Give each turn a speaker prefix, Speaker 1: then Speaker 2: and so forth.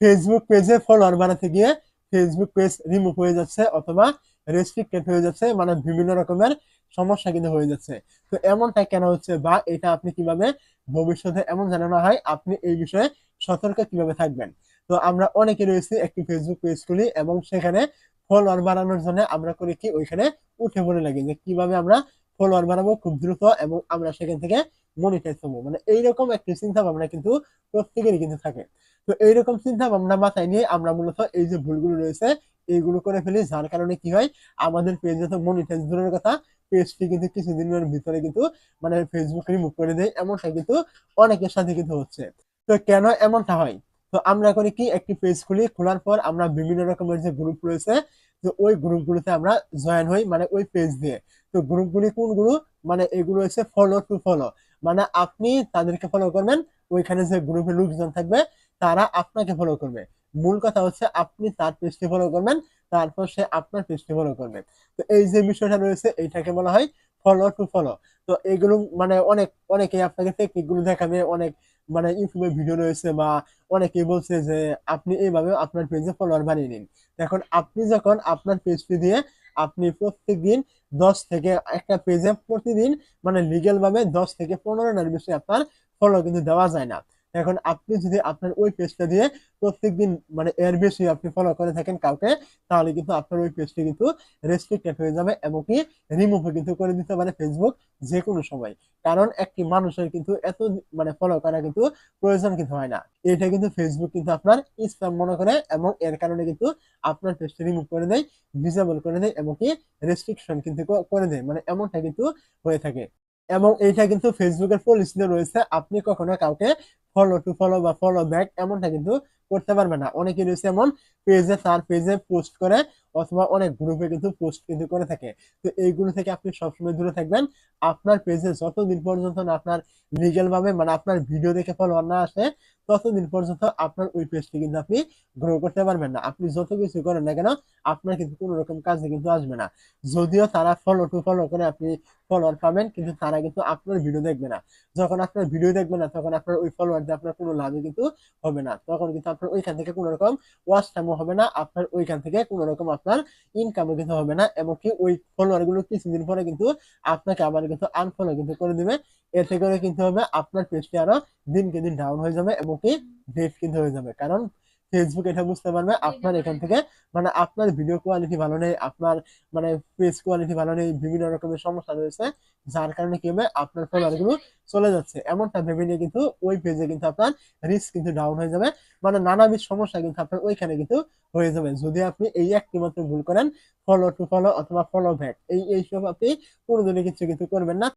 Speaker 1: Facebook পেজে follower বাড়াতে গিয়ে ফেসবুক পেজ রিমুভ হয়ে যাচ্ছে অথবা রেস্ট্রিক্টেড হয়ে যাচ্ছে মানে বিভিন্ন রকমের সমস্যা কিন্তু হয়ে যাচ্ছে। তো এমনটা কেন হচ্ছে বা এটা আপনি কীভাবে ভবিষ্যতে এমন যেন না হয়, আপনি এই বিষয়ে সতর্ক কীভাবে থাকবেন? তো আমরা অনেকে রয়েছে একটি ফেসবুক পেজ খুলি এবং সেখানে ফলোয়ার বাড়ানোর জন্য আমরা করি কি, ওইখানে উঠে পড়ে লাগে যে কীভাবে আমরা ফলোয়ার বাড়াবো খুব দ্রুত এবং আমরা সেখান থেকে মনিটাইজ হব মানে এইরকম একটি চিন্তা ভাবনা কিন্তু প্রত্যেকেরই কিন্তু থাকে। তো এইরকম চিন্তা ভাবনা মাথায় নিয়ে আমরা মূলত এই যে ভুলগুলো রয়েছে, এইগুলো করে ফেলি, যার কারণে কি হয়, আমাদের পেজে তো মনিটাইজ দূরের কথা পেজটি কিন্তু কিছুদিনের ভিতরে কিন্তু মানে ফেসবুক রিমুভ করে দেয় এমনটা কিন্তু অনেকের সাথে কিন্তু হচ্ছে। তো কেন এমনটা হয়? তো আমরা করি কি একটি পেজ খুলি, খোলার পর আমরা বিভিন্ন রকমের যে গ্রুপ রয়েছে, তো ওই গ্রুপগুলোতে আমরা জয়েন হই মানে ওই পেজ দিয়ে। তো গ্রুপগুলি কোনগুলো মানে এগুলো হচ্ছে ফলো টু ফলো মানে আপনি তাদেরকে ফলো করবেন, ওইখানে যে গ্রুপে লোকজন থাকবে তারা আপনাকে ফলো করবে। মূল কথা হচ্ছে আপনি তার পেজটি ফলো করবেন, তারপর সে আপনার পেজটি ফলো করবে। তো এই যে বিষয়টা রয়েছে, এইটাকে বলা হয় ফলো টু ফলো তো এগুলো মানে অনেক অনেকে আপনাকে টেকনিকগুলো দেখাবে, অনেক মানে ইউটিউবে ভিডিও রয়েছে বা অনেকেই বলছে যে আপনি এইভাবে আপনার পেজে ফলোয়ার বানিয়ে নিন। এখন আপনি যখন আপনার পেজটি দিয়ে আপনি প্রত্যেক দিন দশ থেকে একটা পেজে প্রতিদিন মানে লিগেল ভাবে দশ থেকে পনেরোটার বেশি আপনার ফলো কিন্তু দেওয়া যায় না। এখন আপনি যদি আপনার ওই পেজটা দিয়ে প্রত্যেকদিন মানে এর বেশি আপনি ফলো করে থাকেন কাউকে, তাহলে কিন্তু আপনার ওই পেজটি কিন্তু রেস্ট্রিক্টেড হয়ে যাবে এবং কি রিমুভ কিন্তু করে দিতে পারে ফেসবুক যে কোনো সময়। কারণ একটি মানুষের কিন্তু এত মানে ফলো করা কিন্তু প্রয়োজন কিন্তু হয় না। এটা কিন্তু ফেসবুক কিন্তু আপনার স্প্যাম মনে করে এবং এর কারণে কিন্তু আপনার পেজটি রিমুভ করে দেয় ডিসেবল করে দেয় এবং কি রেস্ট্রিকশন কিন্তু করে দেয়। মানে এমনটা কিন্তু হয়ে থাকে। এবং এইটা কিন্তু ফেসবুকের পলিসিতে রয়েছে। আপনি কখনো কাউকে ফলো টু ফলো বা ফলো ব্যাক এমনটা কিন্তু করতে পারবে না। অনেকে রয়েছে এমন পেজে তার পেজে পোস্ট করে অথবা অনেক গ্রুপে কিন্তু পোস্ট কিন্তু করে থাকে। তো এইগুলো থেকে আপনি সবসময় দূরে থাকবেন। আপনার পেজে যতদিন পর্যন্ত না আপনার লিগেল ভাবে মানে আপনার ভিডিও দেখে ফলোয়ার না আসে, ততদিন পর্যন্ত আপনার ওই পেজটি কিন্তু আপনি গ্রো করতে পারবেন না। আপনি যত কিছু করেন না কেন, আপনার কিন্তু কোনো রকম কাজে কিন্তু আসবে না। যদিও তারা ফলো টু ফলো করে আপনি ফলোয়ার পাবেন, কিন্তু তারা কিন্তু আপনার ভিডিও দেখবে না। যখন আপনার ভিডিও দেখবে না, তখন আপনার ওই ফলোয়ার দিয়ে আপনার কোনো লাভই কিন্তু হবে না। তখন কিন্তু আপনার ওইখান থেকে কোনো রকম ওয়াচ টাইমও হবে না। আপনার ওইখান থেকে কোনো রকম আপনার ইনকামও কিন্তু হবে না। এমনকি ওই ফলোয়ারগুলো কিছুদিন পরে কিন্তু আপনাকে আবার কিন্তু আনফলো কিন্তু করে দিবে। এর থেকে কিন্তু হবে আপনার পেজটি আরও দিনকে দিন ডাউন হয়ে যাবে এবং কি ডেট কিন্তু হয়ে যাবে। কারণ ফেসবুক এটা বুঝতে পারবে। আপনার এখান থেকে মানে আপনার ভিডিও কোয়ালিটি ভালো নেই আপনার মানে পেজ কোয়ালিটি ভালো নেই বিভিন্ন রকমের সমস্যা রয়েছে যার কারণে কি হবে আপনার ফলোয়ারগুলো চলে যাচ্ছে। এমনটা ভেবে নিয়ে কিন্তু ওই পেজে কিন্তু আপনার রিস্ক কিন্তু ডাউন হয়ে যাবে। মানে নানাবিধ সমস্যা কিন্তু আপনার ওইখানে কিন্তু হয়ে যাবে। যদি আপনি এই একটি মাত্র ভুল করেন ফলো টু ফলো অথবা ফলো ব্যাক এই এইসব আপনি কোনোদিনই কিছু কিন্তু করবেন না।